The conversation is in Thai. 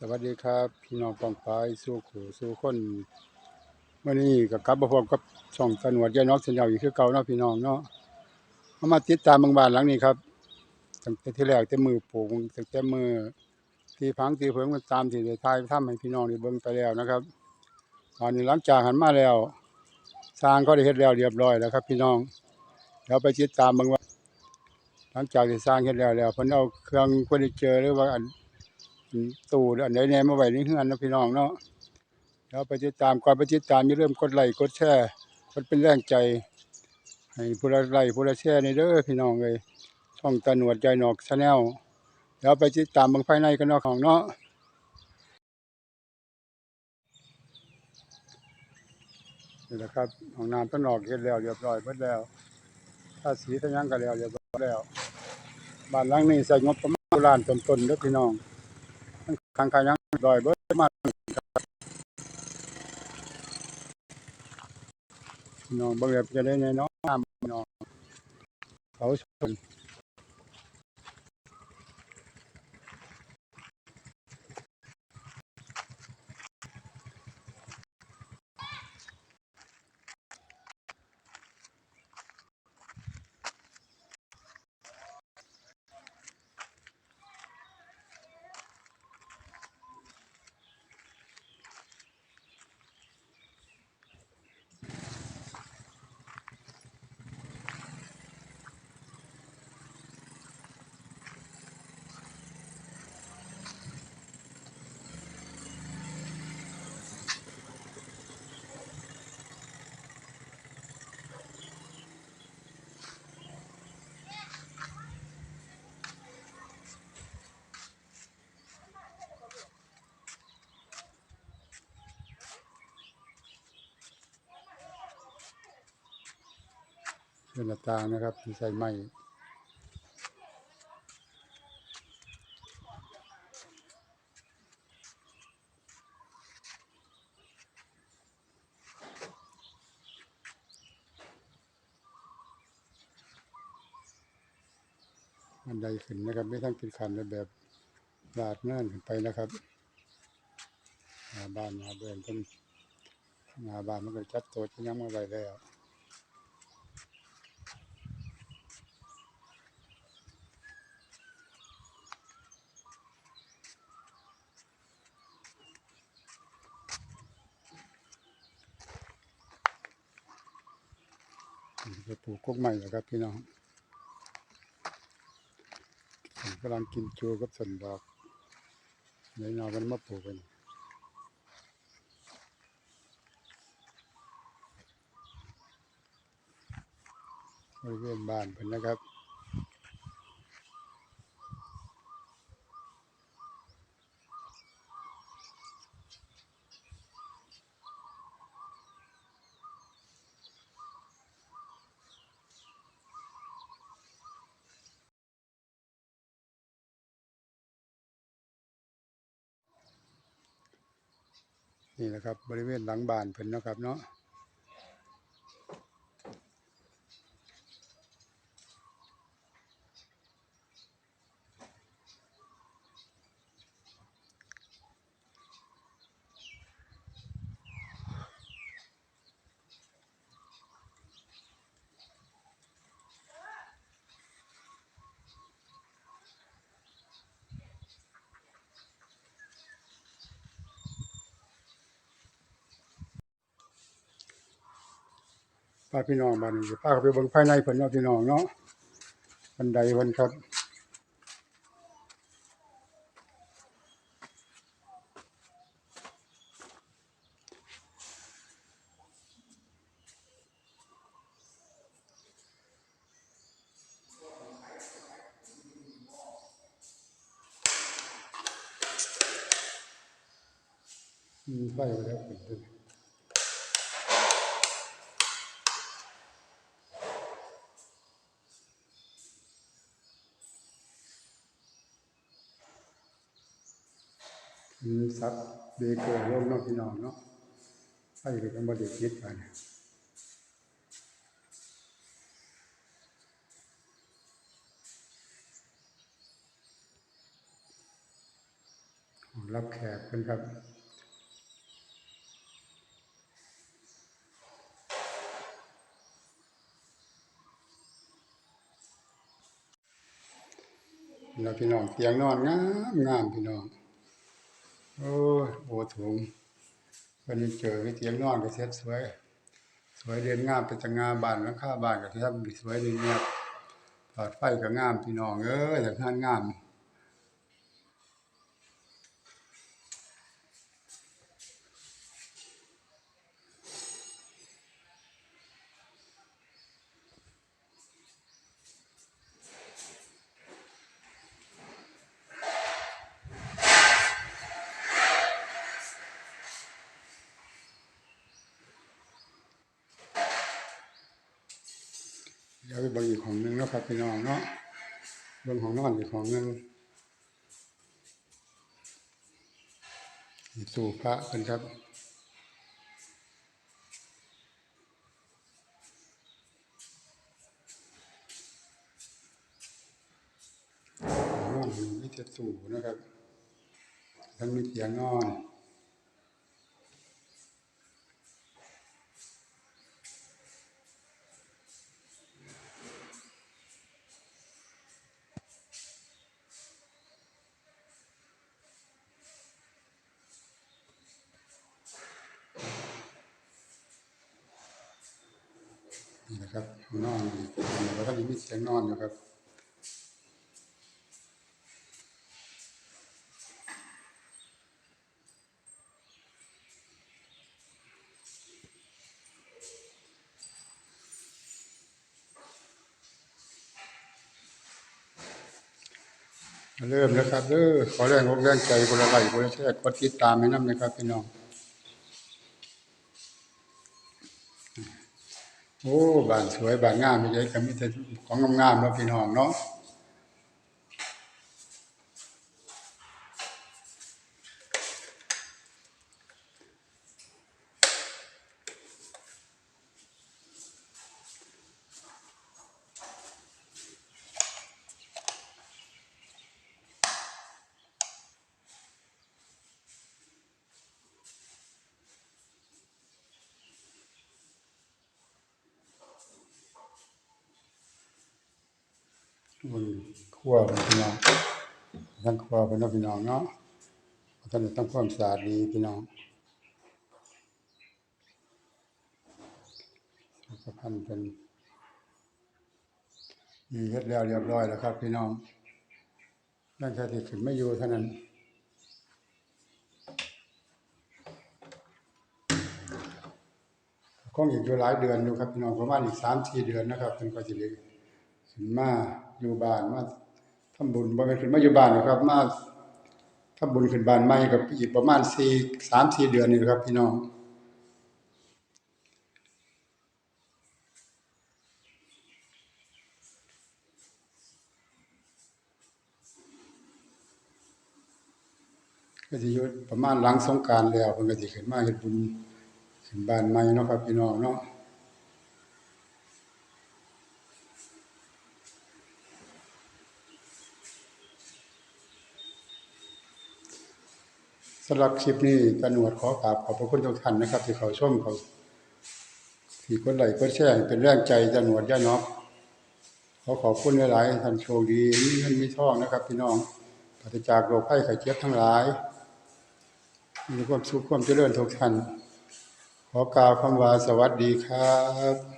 สวัสดีครับ พี่น้องปองปายสู่ขู่สู่คนเมื่อนี้ก็กลับมาพบกับช่องสนวดยายนอกสัญญาอีกคือเก่าเนาะพี่น้องเนาะมามาติดตามบางบ้านหลังนี้ครับตั้งแต่ที่แรกแต่มือปลูกตั้งแต่มือที่พังที่เพิงมันตามที่ได้ทายทำให้พี่น้องได้เบิ่งไปแล้วนะครับตอนนี้หลังจากหันมาแล้ว สร้างก็ได้เฮ็ดแล้วเรียบร้อยแล้วครับ พี่น้องเดี๋ยวไปติดตามบิ่งว่าหลังจากที่สร้างเฮ็ดแล้วแล้วเพิ่นเอาเครื่องเฟอร์นิเจอร์หรือว่า ตู้อันใดแน่มาไว้ในเฮือนนะพี่น้องเนาะแล้วไปติดตามก่อนไปติดตามอย่าลืมกดไลค์กดแชร์มันเป็นแรงใจ ให้ผู้ละไลค์ผู้ละแชร์นี่เด้อพี่น้องเอ้ยช่องตาหนวดใจหนอก Channel เดี๋ยวไปติดตามบิ่งภายในกันเนาะของเนาะนี่แหละครับห้องน้ำต้นออกเฮ็ดแล้วเรียบร้อยเบิดแล้วถ้าสีทะยังก็แล้วเรียบร้อยแล้วบ้านหลังนี้ใช้งบประมาณล้านต้นๆเด้อพี่น้อง ทางการยังดอยเบิดมาน้องบ่แบบจะได้แน่นอนพี่น้องเขาชน เป็นหน้าต่างนะครับที่ใส่ไม้บันไดขึ้นนะครับ ไม่ต้องเป็นขันในแบบลาดเนื่นขึ้นไปนะครับหน้าบ้านหน้าเบือนเป็นหน้าบ้านมันก็จัดต๊ะที่ยังมาไว้แล้ว ไปปลูกกกใหม่แล้วครับพี่น้องผมกำลังกินจูกับสันดอกในนอมันมาปลูกกันบริเวณบ้านเพิ่นนะครับ นี่นะครับ บริเวณหลังบ้านเพิ่นนะครับเนาะาพี่น้องบ้านนี้พาไปเบิ่งภายในเพิ่นเนาะพี่น้องเนาะบันไดเพิ่นครับไฟไว้แล้วปิด ด้วยมีซับเบเกอร์ลงนาะพี่น้องเนาะไฟก็จะบ่ได้ติดกันหรับแขกเพิ่นครับเราพี่น้องเตียงนอนงามงามพี่น้อง โอ้โอถุงวันนี้เจอเตียงนอนก็เซ็ตสวย สวยเด่นงามเป็นจังามบานหลังคาบานก็ที่ทำสวยดีเงียบปลอดไฟก็งามพี่น้องเอ้ยแต่งานงาม ดี๋ยวไปเบิ่งอีกของหนึ่งเนาะครับพี่น้องเนาะเบิ่งของนอนอีกของหนึ่งนี่พระเพิ่นครับขอนอนมีมีแต่ตู้นะครับทั้งมีเตียงนอน นี่นะครับนอนแล้วก็มีเสียงนอนอยู่ครับเริ่มแล้วครับเด้อขอแรงอกแรงใจคนละไหลคนละแท้กดติดตามให้น้ำนะครับพี่น้อง โอ้บ้านสวยบ้านงามมีเลยก็มีแต่ของงามๆแล้วพี่น้องเนาะ บนครัวเป็นพี่น้องทั้งครัวเป็นเนาะพี่น้องเนาะท่านทำความสะอาดดีพี่น้องสุขภัณฑ์เป็นมีเฮ็ดแล้วเรียบร้อยแล้วครับ พี่น้องร่างกายที่ขึ้นไม่อยู่เท่านั้นคงอีกอยู่หลายเดือนอยู่ครับพี่น้องประมาณอีกสามสี่เดือนนะครับเป็นก็จะได้ขึ้นมา อยู่บ้านมาทำบุญบ่แม่นขึ้นมาอยู่บ้านหรอกครับ มาทำบุญขึ้นบ้านใหม่กับอีกประมาณสี่สามสี่เดือนนี่ครับ พี่น้องก็จะอยู่ประมาณหลังสงกานต์แล้วเพิ่นก็สิขึ้นมาเฮ็ดบุญขึ้นบ้านใหม่เนาะครับพี่น้องเนาะ สำหรับคลิปนี้กหนวดขอกราบขอบพระคุณทุกท่านนะครับ ที่เขาชมเขาที่กดไลค์กดแชร์เป็นแรงใจจะหนวดย่าเนาะขอขอบคุณหลายๆท่านโชคดีมีเงินมีทองนะครับ พี่น้องปราศจากโรคภัยไข้เจ็บทั้งหลายมีความสุขความเจริญทุกท่านขอกล่าวคำว่าสวัสดีครับ